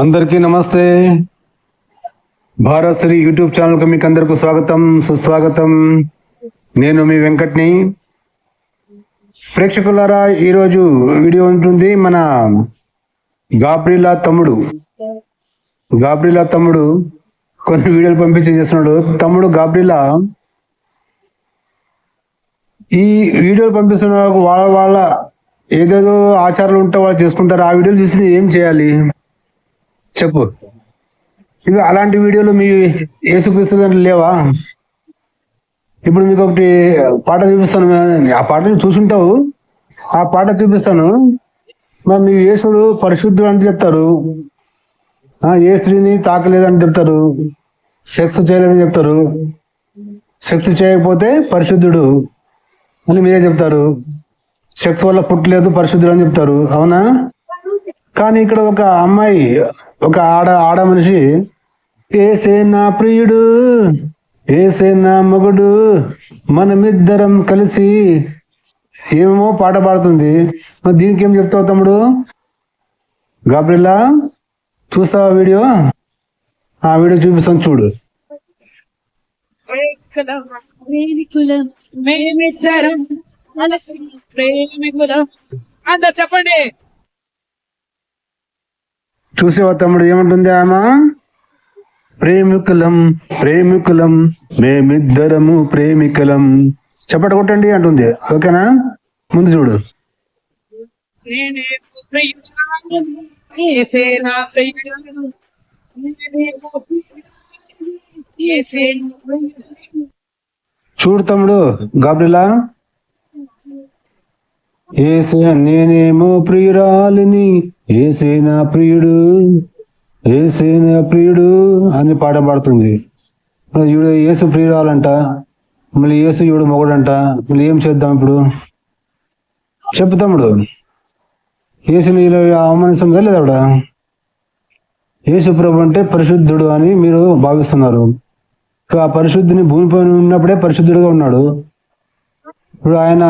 అందరికీ నమస్తే. భారత్ శ్రీ యూట్యూబ్ ఛానల్కి మీకు అందరికీ స్వాగతం సుస్వాగతం. నేను మీ వెంకట్ని. ప్రేక్షకులారా ఈరోజు వీడియో ఉంటుంది మన గాబ్రిలా తమ్ముడు. గాబ్రిలా తమ్ముడు కొన్ని వీడియోలు పంపించి చేస్తున్నాడు. తమ్ముడు గాబ్రిలా ఈ వీడియోలు పంపిస్తున్న వాళ్ళకు వాళ్ళ వాళ్ళ ఏదేదో ఆచారాలు ఉంటే వాళ్ళు చేసుకుంటారు. ఆ వీడియోలు చూసి ఏం చేయాలి? చెప్పు. ఇవి అలాంటి వీడియోలు మీ యేసుక్రీస్తు దాంట్లో లేవా? ఇప్పుడు మీకు ఒకటి పాట చూపిస్తాను ఆ పాటను చూసుంటావు. ఆ పాట చూపిస్తాను. మరి మీ యేసుడు పరిశుద్ధుడు అని చెప్తారు. ఏ స్త్రీని తాకలేదని చెప్తారు. సెక్స్ చేయలేదని చెప్తారు. సెక్స్ చేయకపోతే పరిశుద్ధుడు అని మీరే చెప్తారు. సెక్స్ వల్ల పుట్టలేదు పరిశుద్ధుడు అని చెప్తారు. అవునా? కానీ ఇక్కడ ఒక అమ్మాయి ఒక ఆడ ఆడ మనిషి ఏసే నా ప్రియుడు ఏసే నా మగుడు మనమిద్దరం కలిసి ఏమేమో పాట పాడుతుంది. మరి దీనికి ఏం చెప్తావు తమ్ముడు? గాబ్రిల్లా చూస్తావా వీడియో? ఆ వీడియో చూపిస్తాను చూడు. అందరు చెప్పండి. చూసేవా తమ్ముడు ఏమంటుంది ఆమె? ప్రేమికులం ప్రేమికులం మేమిద్దరము ప్రేమికులం. చెప్పట కొట్టండి అంటుంది. ఓకేనా? ముందు చూడు. చూడు తమ్ముడు గాబ్రిలా. ఏసే నేనేమో ప్రియురాలిని ఏసే నా ప్రియుడు ఏసే నా ప్రియుడు అని పాట పాడుతుంది. ఇప్పుడు ఏసు ప్రియురాలంట మళ్ళీ ఏసు ఈవిడ మొగడంట మళ్ళీ ఏం చేద్దాం ఇప్పుడు? చెప్పు తమ్ముడు. యేసుని ఇలా అవమానిస్తుందా లేదా ఆవిడ? యేసు ప్రభు అంటే పరిశుద్ధుడు అని మీరు భావిస్తున్నారు. ఆ పరిశుద్ధిని భూమిపైన ఉన్నప్పుడే పరిశుద్ధుడుగా ఉన్నాడు. ఇప్పుడు ఆయన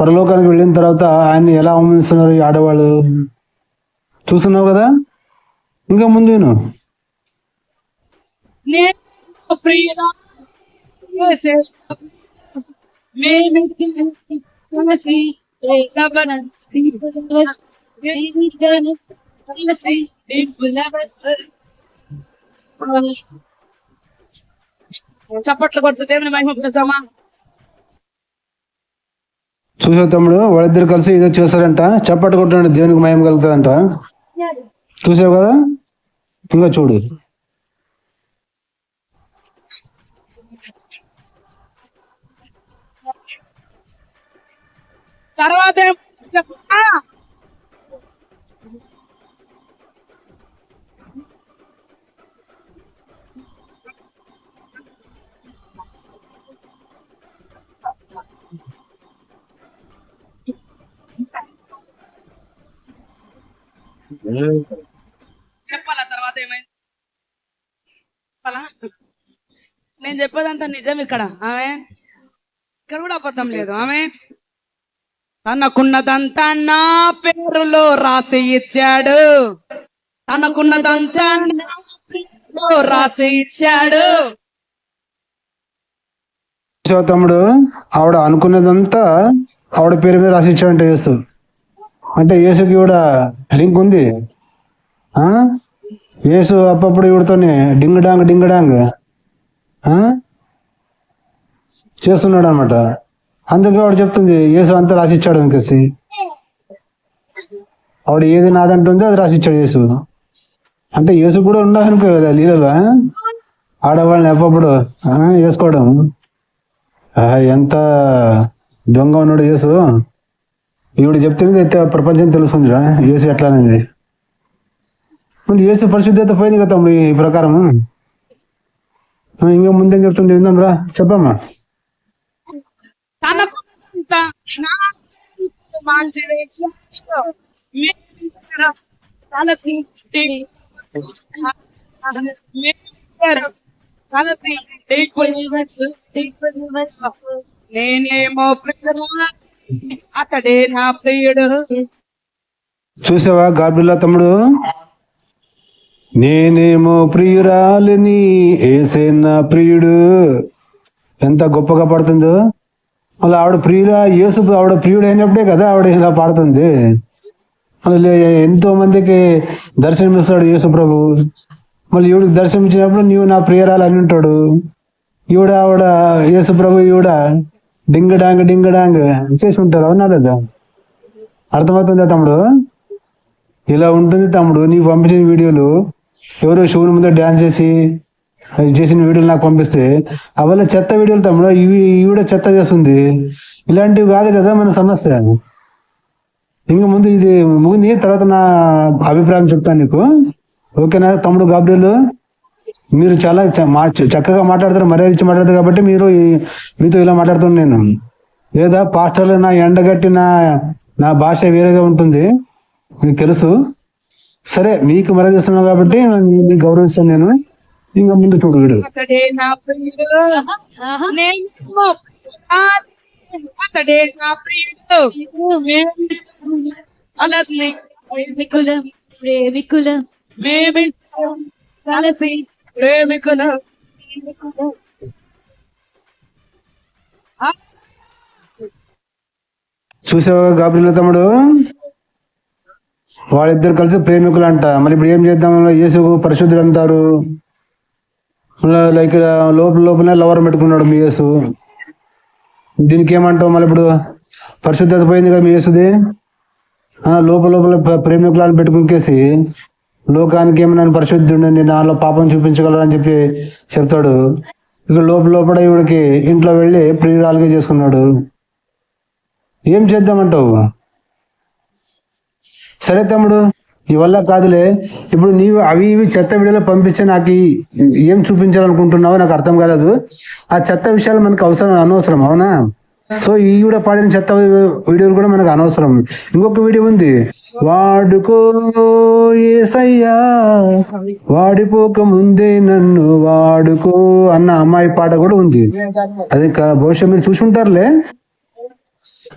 పరలోకానికి వెళ్ళిన తర్వాత ఆయన్ని ఎలా అవమానిస్తున్నారు ఈ ఆడవాళ్ళు? చూస్తున్నావు కదా? ఇంకా ముందు నేను చప్పట్లు కొడుతూ దేవుని మహిమ పెడతామా చూసే తమ్ముడు? వాళ్ళిద్దరు కలిసి ఏదో చేస్తారంట చప్పట్లు కొట్టండి దేవునికి మయం కలుగుతుందంట. చూసావు కదా? ఇంకా చూడు. తర్వాత చెప్పాలా తర్వాత ఏమైంది? నేను చెప్పేదంతా నిజం ఇక్కడ. ఆమె ఇక్కడ కూడా అబద్ధం లేదు. ఆమె తనకున్నదంతా నా పేరులో రాసి ఇచ్చాడు. తనకున్నదంతా నా పేరులో రాసి ఇచ్చాడు. తమ్ముడు ఆవిడ అనుకున్నదంతా ఆవిడ పేరు మీద రాసి ఇచ్చాడంటే యేసు. అంటే యేసుకి కూడా లింక్ ఉంది. యేసు అప్పుడప్పుడు ఈవిడతోనే డింగ్ డాంగ్ డింగ్ డాంగ్. చేస్తున్నాడు అనమాట అందుకే వాడు చెప్తుంది యేసు అంతా రాసి ఇచ్చాడు ఆవిడ ఏది నాదంటుంది అది రాసిచ్చాడు యేసు. అంటే యేసు కూడా ఉండాలి అనుకో లీలలో ఆడవాళ్ళని ఎప్పప్పుడు వేసుకోవడం ఎంత దొంగ ఉన్నాడు యేసు. ఈవిడ చెప్తుంది ప్రపంచం తెలుస్తుందిరా యేసు ఎట్లా అనేది మళ్ళీ యేసు పరిశుద్ధత పోయింది కదా తమ్ముడు ఈ ప్రకారం ఇంకా ముందేం చెప్తుంది విందాం రా చెప్పమ్మా నేనేమో ప్రజల అతడే నా ప్రియుడు. చూసావా గార్బిల్లా తమ్ముడు? నేనేమో ప్రియురాలిని ఏసేన ప్రియుడు. ఎంత గొప్పగా పడుతుందో. మళ్ళీ ఆవిడ ప్రియురా యేసు ఆవిడ ప్రియుడు అయినప్పుడే కదా ఆవిడ ఇలా పాడుతుంది. మళ్ళీ ఎంతో మందికి దర్శనమిస్తాడు యేసు ప్రభు. మళ్ళీ ఈవిడికి దర్శనమిచ్చినప్పుడు నీవు నా ప్రియురాలు అని ఉంటాడు. ఈవిడ ఆవిడ యేసు ప్రభు ఈవిడ. డింగ్ డాంగ్ డింగ్ డాంగ్ చేసి ఉంటారు అవునా లేదా? అర్థమవుతుందా తమ్ముడు? ఇలా ఉంటుంది తమ్ముడు నీకు పంపించిన వీడియోలు. ఎవరో షోని ముందు డ్యాన్స్ చేసి అది చేసిన వీడియోలు నాకు పంపిస్తే అవల్ల చెత్త వీడియోలు తమ్ముడు ఇవి ఇవి కూడా చెత్త చేస్తుంది. ఇలాంటివి కాదు కదా మన సమస్య. ఇంక ముందు ఇది ముగిని తర్వాత నా అభిప్రాయం చెప్తాను నీకు. ఓకేనా తమ్ముడు గాబ్రియలు? మీరు చాలా చక్కగా మాట్లాడతారు మర్యాద ఇచ్చి మాట్లాడతారు కాబట్టి మీరు ఈ- మీతో ఇలా మాట్లాడుతున్నాను నేను. లేదా పాస్టర్లు నా ఎండగట్టి నా నా భాష వేరేగా ఉంటుంది. మీకు తెలుసు. సరే మీకు మర్యాద ఇస్తున్నాను కాబట్టి మీకు గౌరవిస్తాను నేను. ఇంకా ముందు చూడు. వీడు ప్రేమికులం ప్రేమికులం మేమి కలిసి ప్రేమికుల చూసావా గాబ్రియల్ తమ్ముడు? వాళ్ళిద్దరు కలిసి ప్రేమికులు అంట మరి ఇప్పుడు ఏం చేద్దాం? యేసు పరిశుద్ధుడు అంటారు. లైక్ లోపల లోపలనే లవర్ పెట్టుకున్నాడు మీ యేసు. దీనికి ఏమంటావు మళ్ళీ ఇప్పుడు? పరిశుద్ధత పోయింది కదా మీ యేసుది? లోపల లోపల ప్రేమికులు అని పెట్టుకునికేసి లోకానికి ఏమైనా పరిశుద్ధుడు నేను నాలో పాపం చూపించగలరు అని చెప్పి చెప్తాడు. ఇక లోపల లోపల ఇవిడికి ఇంట్లో వెళ్ళి ప్రియురాలుగా చేసుకున్నాడు. ఏం చేద్దామంటావు? సరే తమ్ముడు ఈ వల్ల కాదులే. ఇప్పుడు నీవు అవి ఇవి చెత్త వీడియోలో పంపించి నాకు ఏం చూపించాలనుకుంటున్నావో నాకు అర్థం కాలేదు. ఆ చెత్త విషయాలు మనకు అవసరం అనవసరం అవునా? సో ఈ కూడా పాడిన చెత్త వీడియోలు కూడా మనకు అనవసరం. ఇంకొక వీడియో ఉంది. వాడుకో ఏసయ్యా వాడిపోక ముందే నన్ను వాడుకో అన్న అమ్మాయి పాట కూడా ఉంది. అది భవిష్యత్ బహుశా మీరు చూసి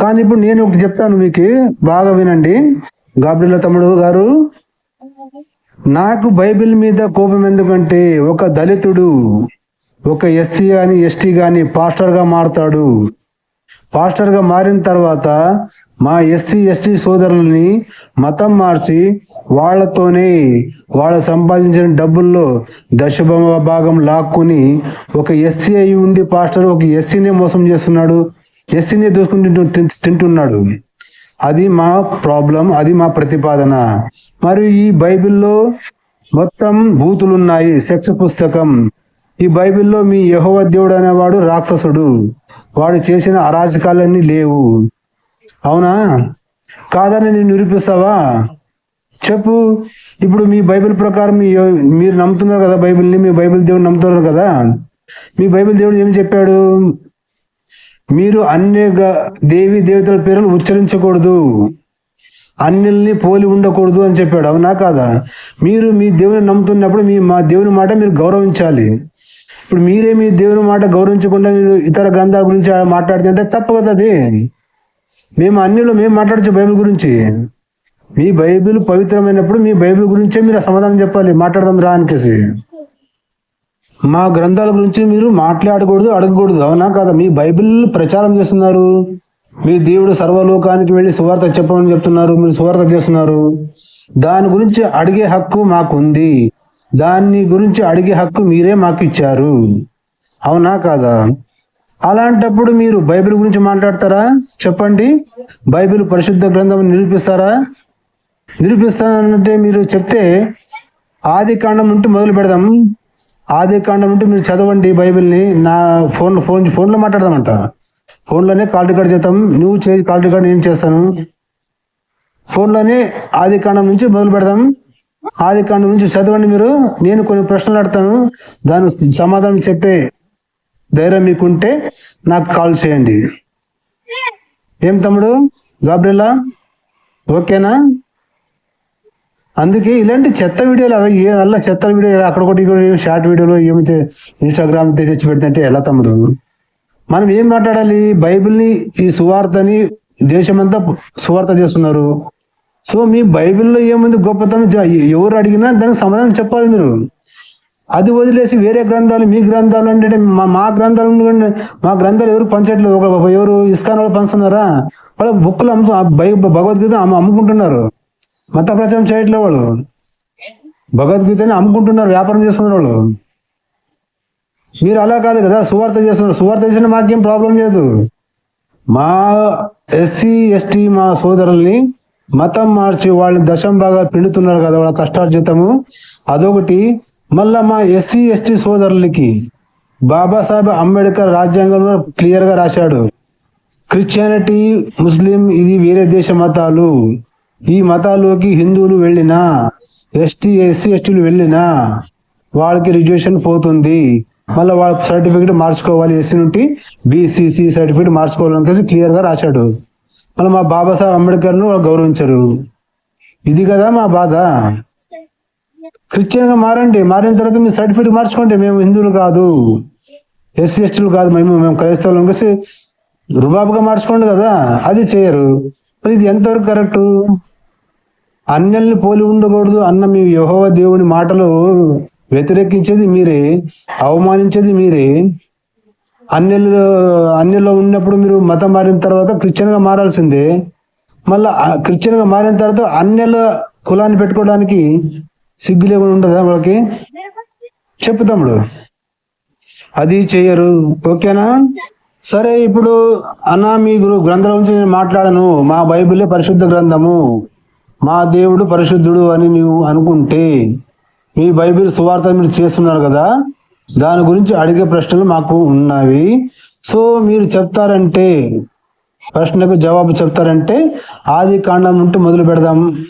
కానీ ఇప్పుడు నేను ఒకటి చెప్తాను మీకు. బాగా వినండి. గాబ్రిల్ల తమ్ముడు గారు నాకు బైబిల్ మీద కోపం ఎందుకంటే ఒక దళితుడు ఒక ఎస్సీ గాని ఎస్టీ గాని పాస్టర్గా మారుతాడు. పాస్టర్గా మారిన తర్వాత మా ఎస్సీ ఎస్టీ సోదరులని మతం మార్చి వాళ్ళతోనే వాళ్ళ సంపాదించిన డబ్బుల్లో దశభమ భాగం లాక్కుని ఒక ఎస్సీ అయి ఉండి పాస్టర్ ఒక ఎస్సీనే మోసం చేస్తున్నాడు ఎస్సీనే దూసుకుని తింటు- తింటున్నాడు. అది మా ప్రాబ్లం అది మా ప్రతిపాదన. మరియు ఈ బైబిల్లో మొత్తం బూతులు ఉన్నాయి సెక్స్ పుస్తకం ఈ బైబిల్లో మీ యెహోవా దేవుడు అనేవాడు రాక్షసుడు. వాడు చేసిన అరాజకాలన్నీ లేవు. అవునా? కాదని నేను నిరూపిస్తావా? చెప్పు. ఇప్పుడు మీ బైబిల్ ప్రకారం మీ మీరు నమ్ముతున్నారు కదా బైబిల్ని మీ బైబిల్ దేవుడు నమ్ముతున్నారు కదా? మీ బైబిల్ దేవుడు ఏం చెప్పాడు? మీరు అన్య గ- దేవి దేవతల పేర్లు ఉచ్చరించకూడదు. అన్నిల్ని పోలి ఉండకూడదు అని చెప్పాడు. అవునా కాదా? మీరు మీ దేవుని నమ్ముతున్నప్పుడు మీ మా దేవుని మాట మీరు గౌరవించాలి. ఇప్పుడు మీరే మీ దేవుని మాట గౌరవించకుండా మీరు ఇతర గ్రంథాల గురించి మాట్లాడుతుంటే తప్పు కదా అది? మేము అన్నిలో మేము మాట్లాడచ్చు బైబిల్ గురించి. మీ బైబిల్ పవిత్రమైనప్పుడు మీ బైబిల్ గురించే మీరు సమాధానం చెప్పాలి. మాట్లాడదాం రా అనికేసి మా గ్రంథాల గురించి మీరు మాట్లాడకూడదు అడగకూడదు. అవునా కాదా? మీ బైబిల్ ప్రచారం చేస్తున్నారు. మీ దేవుడు సర్వలోకానికి వెళ్ళి సువార్త చెప్పమని చెప్తున్నారు. మీరు సువార్త చేస్తున్నారు. దాని గురించి అడిగే హక్కు మాకుంది. దాన్ని గురించి అడిగే హక్కు మీరే మాకు ఇచ్చారు అవునా కాదా? అలాంటప్పుడు మీరు బైబిల్ గురించి మాట్లాడతారా? చెప్పండి. బైబిల్ పరిశుద్ధ గ్రంథం నిరూపిస్తారా? నిరూపిస్తానంటే మీరు చెప్తే ఆది కాండం నుండి మొదలు పెడదాం. ఆది కాండం నుండి మీరు చదవండి బైబిల్ని. నా ఫోన్ ఫోన్ ఫోన్లో మాట్లాడదామంట. ఫోన్లోనే కాల్ రికార్డ్ చేద్దాం. నువ్వు చే కాల్ రికార్డ్ నేను చేస్తాను. ఫోన్లోనే ఆది కాండం నుంచి మొదలు పెడదాం. ఆది కాండం నుంచి చదవండి మీరు. నేను కొన్ని ప్రశ్నలు అడతాను దాని సమాధానం చెప్పే ధైర్యం మీకుంటే నాకు కాల్ చేయండి. ఏం తమ్ముడు? గాబ్రెలా ఓకేనా? అందుకే ఇలాంటి చెత్త వీడియోలు అవి ఏ వల్ల చెత్త వీడియో అక్కడ ఒకటి షార్ట్ వీడియోలు ఏమైతే ఇన్స్టాగ్రామ్ తెచ్చి పెడితే ఎలా తమ్ముడు? మనం ఏం మాట్లాడాలి? బైబిల్ని ఈ సువార్తని దేశమంతా సువార్త చేస్తున్నారు. సో మీ బైబిల్లో ఏముంది గొప్పతనం? ఎవరు అడిగినా దానికి సమాధానం చెప్పాలి మీరు. అది వదిలేసి వేరే గ్రంథాలు మీ గ్రంథాలు అంటే మా మా గ్రంథాలు మా గ్రంథాలు ఎవరు పంచట్లేదు. ఒక ఎవరు ఇస్కాన్ వాళ్ళు పంచుతున్నారా? వాళ్ళ బుక్కులు అమ్ము బై భగవద్గీత అమ్ముకుంటున్నారు. మత ప్రచారం చేయట్లేదు వాళ్ళు. భగవద్గీతని అమ్ముకుంటున్నారు వ్యాపారం చేస్తున్నారు వాళ్ళు. మీరు అలా కాదు కదా సువార్త చేస్తున్నారు. సువార్త చేసిన మాకేం ప్రాబ్లం లేదు. మా ఎస్సీ ఎస్టీ మా సోదరుల్ని మతం మార్చి వాళ్ళని దశం బాగా పిండుతున్నారు కదా వాళ్ళ కష్టార్జితము. అదొకటి. మళ్ళా మా ఎస్సీ ఎస్టీ సోదరులకి బాబాసాహెబ్ అంబేద్కర్ రాజ్యాంగంలో క్లియర్గా రాశాడు. క్రిస్టియానిటీ ముస్లిం ఇది వేరే దేశ మతాలు. ఈ మతాల్లోకి హిందువులు వెళ్ళినా ఎస్టీ ఎస్సీ ఎస్టీలు వెళ్ళినా వాళ్ళకి రిజర్వేషన్ పోతుంది. మళ్ళీ వాళ్ళ సర్టిఫికేట్ మార్చుకోవాలి ఎస్సీ నుండి బీసీసీ సర్టిఫికేట్ మార్చుకోవాలని కలిసి క్లియర్గా రాశాడు. మళ్ళీ మా బాబాసాహెబ్ అంబేద్కర్ను వాళ్ళు గౌరవించరు. ఇది కదా మా బాధ. క్రిస్టియన్గా మారండి. మారిన తర్వాత మీ సర్టిఫికేట్ మార్చుకోండి. మేము హిందువులు కాదు. ఎస్సీ ఎస్టీలు కాదు. మేము మేము క్రైస్తవులు. కలిసి రుబాబుగా మార్చుకోండి కదా. అది చేయరు. మరి ఇది ఎంతవరకు కరెక్ట్? అన్యల్ని పోలి ఉండకూడదు అన్న మీ యహోవ దేవుని మాటలు వ్యతిరేకించేది మీరే అవమానించేది మీరే. అన్యులు అన్యుల్లో ఉన్నప్పుడు మీరు మతం మారిన తర్వాత క్రిస్టియన్గా మారాల్సిందే. మళ్ళా క్రిస్టియన్గా మారిన తర్వాత అన్యుల కులాన్ని పెట్టుకోవడానికి సిగ్గు లేకుండా ఉండదా వాళ్ళకి? చెప్పు తమ్ముడు. అది చెయ్యరు ఓకేనా? సరే ఇప్పుడు అన్నా మీ గురు గ్రంథాల గురించి నేను మాట్లాడను. మా బైబిలే పరిశుద్ధ గ్రంథము. మా దేవుడు పరిశుద్ధుడు అని నీవు అనుకుంటే మీ బైబిల్ సువార్త మీరు చేస్తున్నారు కదా? దాని గురించి అడిగే ప్రశ్నలు మాకు ఉన్నవి. సో మీరు చెప్తారంటే ప్రశ్నకు జవాబు చెప్తారంటే ఆది కాండం నుండి మొదలు పెడదాం.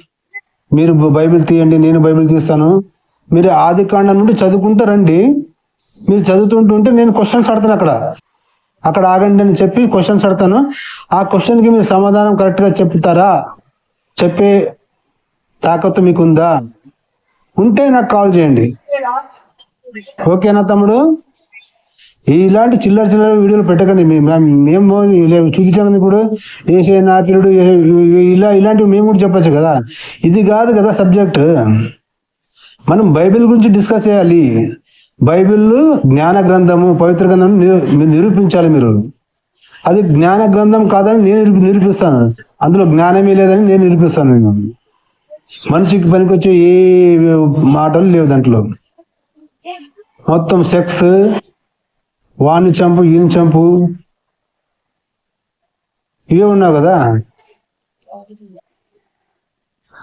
మీరు బైబిల్ తీయండి నేను బైబిల్ తీస్తాను. మీరు ఆది కాండం నుండి చదువుకుంటూ రండి. మీరు చదువుతుంటుంటే నేను క్వశ్చన్స్ అడతాను అక్కడ. అక్కడ ఆగండి అని చెప్పి క్వశ్చన్స్ అడతాను ఆ క్వశ్చన్కి మీరు సమాధానం కరెక్ట్గా చెప్తారా? చెప్పే తాకత్తు మీకుందా? ఉంటే నాకు కాల్ చేయండి. ఓకేనా తమ్ముడు? ఇలాంటి చిల్లర చిల్లర వీడియోలు పెట్టకండి. మేము మేము చూపించాలని కూడా. ఏసే నాపిరుడు ఇలా ఇలాంటివి మేము కూడా చెప్పచ్చు కదా. ఇది కాదు కదా సబ్జెక్ట్. మనం బైబిల్ గురించి డిస్కస్ చేయాలి. బైబిల్ జ్ఞాన గ్రంథము పవిత్ర గ్రంథం నిరూపించాలి మీరు. అది జ్ఞాన గ్రంథం కాదని నేను నిరూపిస్తాను. అందులో జ్ఞానమే లేదని నేను నిరూపిస్తాను నేను. మనిషికి పనికొచ్చే ఏ మాటలు లేవు దాంట్లో. మొత్తం సెక్స్ వాణి చంపు ఈయన చంపు. ఇవే ఉన్నావు కదా?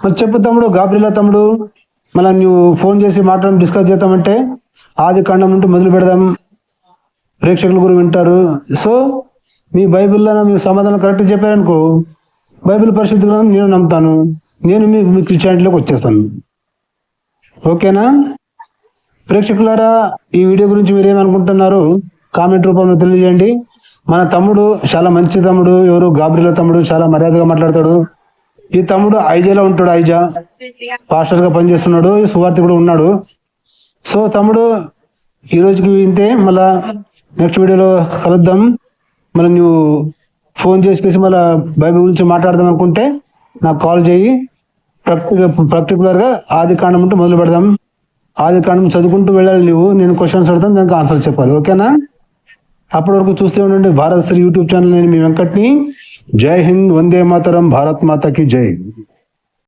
మరి చెప్పు తమ్ముడు గాబ్రిలా తమ్ముడు. మళ్ళీ నువ్వు ఫోన్ చేసి మాట్లాడడం డిస్కస్ చేద్దామంటే ఆది కాండం నుండి మొదలు పెడదాం. ప్రేక్షకులు గురు వింటారు. సో మీ బైబిల్లో మీ సమాధానం కరెక్ట్ చెప్పారనుకో బైబిల్ పరిశుద్ధ నేను నమ్ముతాను. నేను మీ క్రిస్టియానిటీలోకి వచ్చేస్తాను. ఓకేనా? ప్రేక్షకులారా ఈ వీడియో గురించి మీరు ఏమనుకుంటున్నారు కామెంట్ రూపంలో తెలియజేయండి. మన తమ్ముడు చాలా మంచి తమ్ముడు. ఎవరు? గాబ్రిల తమ్ముడు చాలా మర్యాదగా మాట్లాడతాడు. ఈ తమ్ముడు ఐజాలో ఉంటాడు ఐజా. పాస్టర్గా పనిచేస్తున్నాడు. సువార్తి కూడా ఉన్నాడు. సో తమ్ముడు ఈ రోజుకి ఇంతే. మళ్ళా నెక్స్ట్ వీడియోలో కలుద్దాం. మళ్ళీ నువ్వు ఫోన్ చేసి మళ్ళీ బైబిల్ గురించి మాట్లాడదాం అనుకుంటే నాకు కాల్ చేయి. ప్రక్టి గా ఆది కాండం ఉంటే మొదలు పెడదాం. ఆది కాండం చదువుకుంటూ వెళ్ళాలి నువ్వు నేను క్వశ్చన్స్ అడతాను దానికి ఆన్సర్ చెప్పాలి. ఓకేనా అప్పటి వరకు చూస్తూ ఉండండి భారత్ శ్రీ యూట్యూబ్ ఛానల్ నేను మీ వెంకట్ని. జై హింద్ వందే మాతరం భారత్ మాతకి జై.